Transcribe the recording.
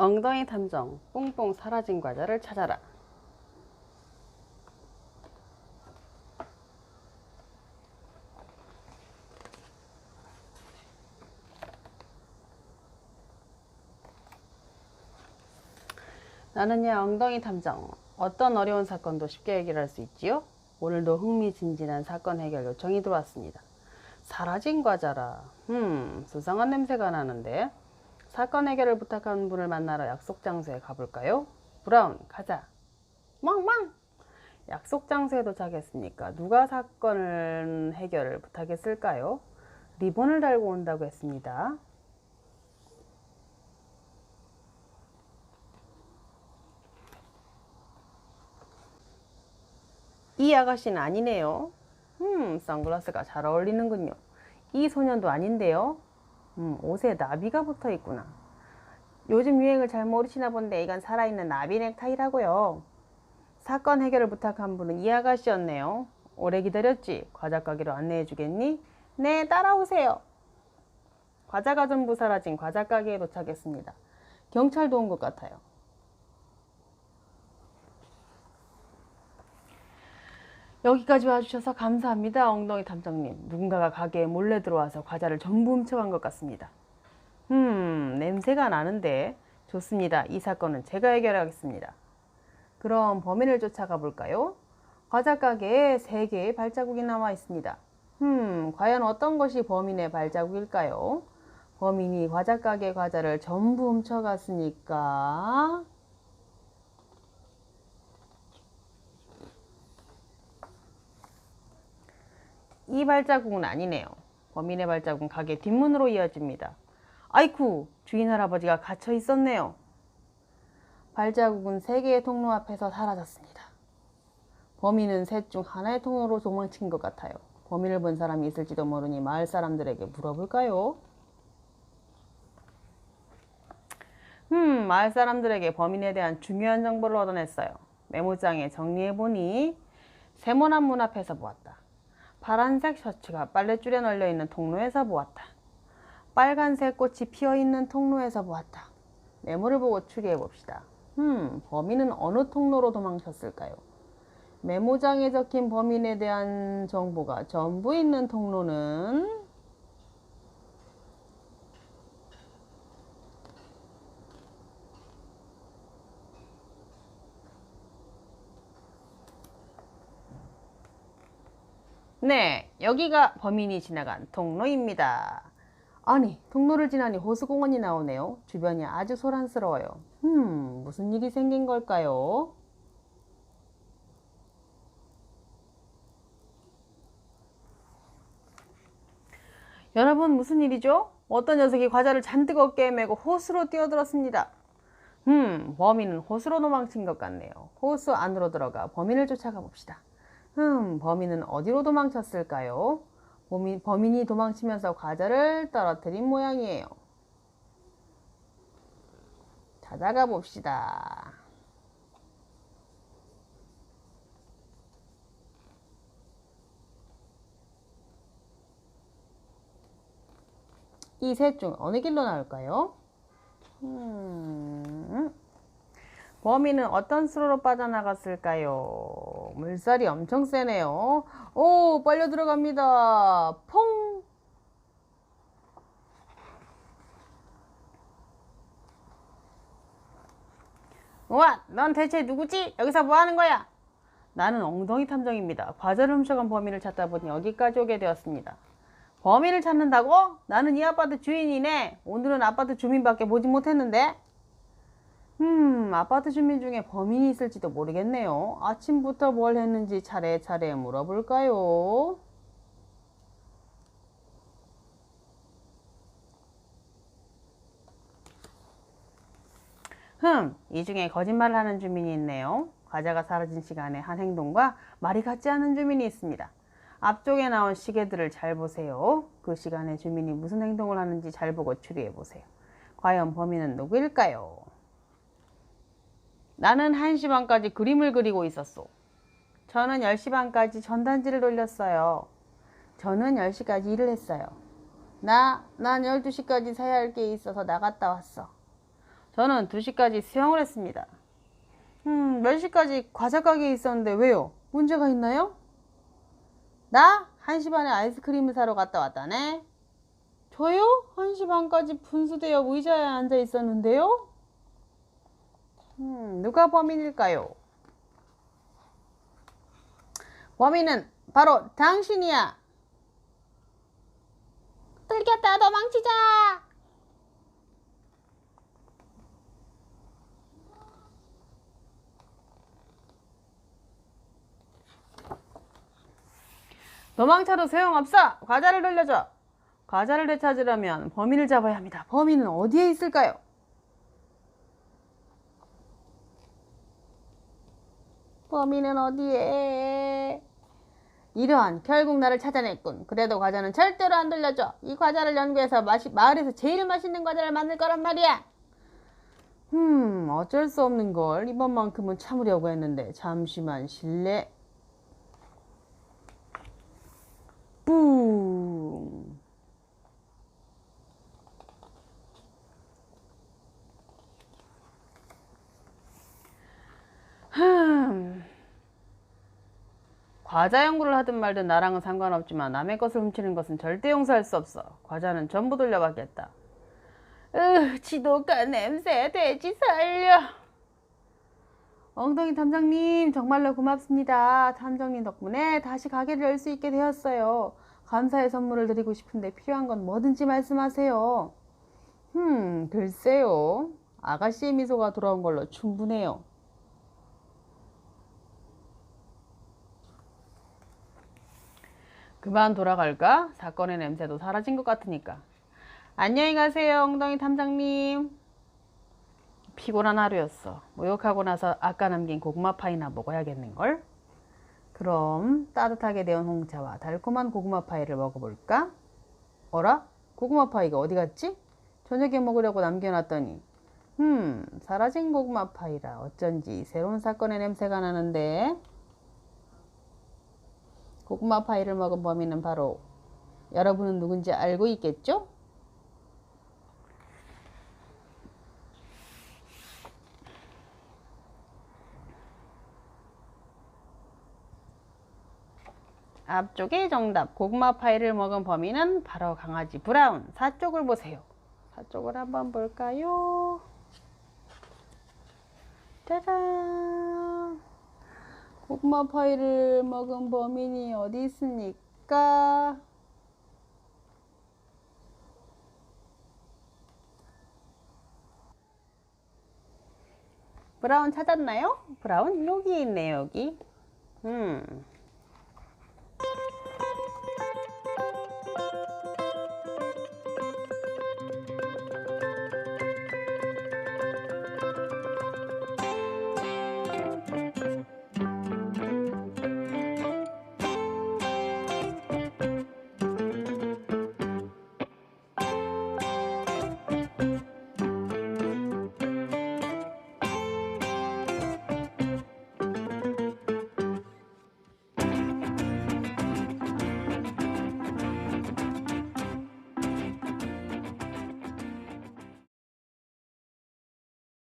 엉덩이 탐정 뽕뽕 사라진 과자를 찾아라. 나는야 엉덩이 탐정 어떤 어려운 사건도 쉽게 해결할 수 있지요? 오늘도 흥미진진한 사건 해결 요청이 들어왔습니다. 사라진 과자라. 음, 수상한 냄새가 나는데. 사건 해결을 부탁한 분을 만나러 약속 장소에 가볼까요? 브라운, 가자. 멍멍! 약속 장소에 도착했으니까 누가 사건을 해결을 부탁했을까요? 리본을 달고 온다고 했습니다. 이 아가씨는 아니네요. 음, 선글라스가 잘 어울리는군요. 이 소년도 아닌데요. 음, 옷에 나비가 붙어 있구나. 요즘 유행을 잘 모르시나 본데 이건 살아있는 나비 넥타이라고요. 사건 해결을 부탁한 분은 이 아가씨였네요. 오래 기다렸지? 과자 가게로 안내해 주겠니? 네, 따라오세요. 과자가 전부 사라진 과자 가게에 도착했습니다. 경찰도 온 것 같아요. 여기까지 와주셔서 감사합니다, 엉덩이 탐정님. 누군가가 가게에 몰래 들어와서 과자를 전부 훔쳐간 것 같습니다. 음, 냄새가 나는데. 좋습니다. 이 사건은 제가 해결하겠습니다. 그럼 범인을 쫓아가 볼까요? 과자 가게에 세 개의 발자국이 남아 있습니다. 음, 과연 어떤 것이 범인의 발자국일까요? 범인이 과자 가게 과자를 전부 훔쳐갔으니까 이 발자국은 아니네요. 범인의 발자국은 가게 뒷문으로 이어집니다. 아이쿠, 주인 할아버지가 갇혀 있었네요. 발자국은 세 개의 통로 앞에서 사라졌습니다. 범인은 셋 중 하나의 통로로 도망친 것 같아요. 범인을 본 사람이 있을지도 모르니 마을 사람들에게 물어볼까요? 음, 마을 사람들에게 범인에 대한 중요한 정보를 얻어냈어요. 메모장에 정리해보니 세모난 문 앞에서 보았다. 파란색 셔츠가 빨랫줄에 널려 있는 통로에서 보았다. 빨간색 꽃이 피어 있는 통로에서 보았다. 메모를 보고 추리해 봅시다. 음, 범인은 어느 통로로 도망쳤을까요? 메모장에 적힌 범인에 대한 정보가 전부 있는 통로는 네, 여기가 범인이 지나간 통로입니다. 아니, 통로를 지나니 호수공원이 나오네요. 주변이 아주 소란스러워요. 음, 무슨 일이 생긴 걸까요? 여러분, 무슨 일이죠? 어떤 녀석이 과자를 잔뜩 어깨에 메고 호수로 뛰어들었습니다. 음, 범인은 호수로 도망친 것 같네요. 호수 안으로 들어가 범인을 쫓아가 봅시다. 음, 범인은 어디로 도망쳤을까요? 범인, 범인이 도망치면서 과자를 떨어뜨린 모양이에요. 찾아가 봅시다. 이 셋 중 어느 길로 나올까요? 음, 범인은 어떤 수로로 빠져나갔을까요? 물살이 엄청 세네요. 오, 빨려 들어갑니다. 퐁! 우와, 넌 대체 누구지? 여기서 뭐 하는 거야? 나는 엉덩이 탐정입니다. 과자를 훔쳐간 범인을 찾다 보니 여기까지 오게 되었습니다. 범인을 찾는다고? 나는 이 아파트 주인이네. 오늘은 아파트 주민밖에 보지 못했는데. 음, 아파트 주민 중에 범인이 있을지도 모르겠네요. 아침부터 뭘 했는지 차례차례 물어볼까요? 흠, 이 중에 거짓말을 하는 주민이 있네요. 과자가 사라진 시간에 한 행동과 말이 같지 않은 주민이 있습니다. 앞쪽에 나온 시계들을 잘 보세요. 그 시간에 주민이 무슨 행동을 하는지 잘 보고 추리해 보세요. 과연 범인은 누구일까요? 나는 1시 반까지 그림을 그리고 있었소. 저는 10시 반까지 전단지를 돌렸어요. 저는 10시까지 일을 했어요. 나, 난 12시까지 사야 할 게 있어서 나갔다 왔어. 저는 2시까지 수영을 했습니다. 음, 몇 시까지 과자 가게에 있었는데 왜요? 문제가 있나요? 나 1시 반에 아이스크림을 사러 갔다 왔다네. 저요? 1시 반까지 분수대역 의자에 앉아 있었는데요? 음, 누가 범인일까요? 범인은 바로 당신이야. 들켰다 도망치자. 도망쳐도 소용없어. 과자를 돌려줘. 과자를 되찾으려면 범인을 잡아야 합니다. 범인은 어디에 있을까요? 범인은 어디에? 이런 결국 나를 찾아냈군. 그래도 과자는 절대로 안 돌려줘. 이 과자를 연구해서 마시, 마을에서 제일 맛있는 과자를 만들 거란 말이야. 음, 어쩔 수 없는 걸 이번만큼은 참으려고 했는데 잠시만 실례. 뿡. 흠. 과자 연구를 하든 말든 나랑은 상관없지만 남의 것을 훔치는 것은 절대 용서할 수 없어. 과자는 전부 돌려받겠다. 으, 지독한 냄새, 돼지 살려. 엉덩이 탐정님, 정말로 고맙습니다. 탐정님 덕분에 다시 가게를 열 수 있게 되었어요. 감사의 선물을 드리고 싶은데 필요한 건 뭐든지 말씀하세요. 흠, 글쎄요. 아가씨의 미소가 돌아온 걸로 충분해요. 그만 돌아갈까? 사건의 냄새도 사라진 것 같으니까. 안녕히 가세요, 엉덩이 탐정님. 피곤한 하루였어. 목욕하고 나서 아까 남긴 고구마 파이나 먹어야겠는걸? 그럼 따뜻하게 데운 홍차와 달콤한 고구마 파이를 먹어볼까? 어라? 고구마 파이가 어디 갔지? 저녁에 먹으려고 남겨놨더니 음, 사라진 고구마 파이라 어쩐지 새로운 사건의 냄새가 나는데 고구마 파이를 먹은 범인은 바로 여러분은 누군지 알고 있겠죠? 앞쪽에 정답 고구마 파이를 먹은 범인은 바로 강아지 브라운. 사쪽을 보세요. 사쪽을 한번 볼까요? 짜잔 고구마 파이를 먹은 범인이 어디 있습니까? 브라운 찾았나요? 브라운 여기 있네요 여기. 음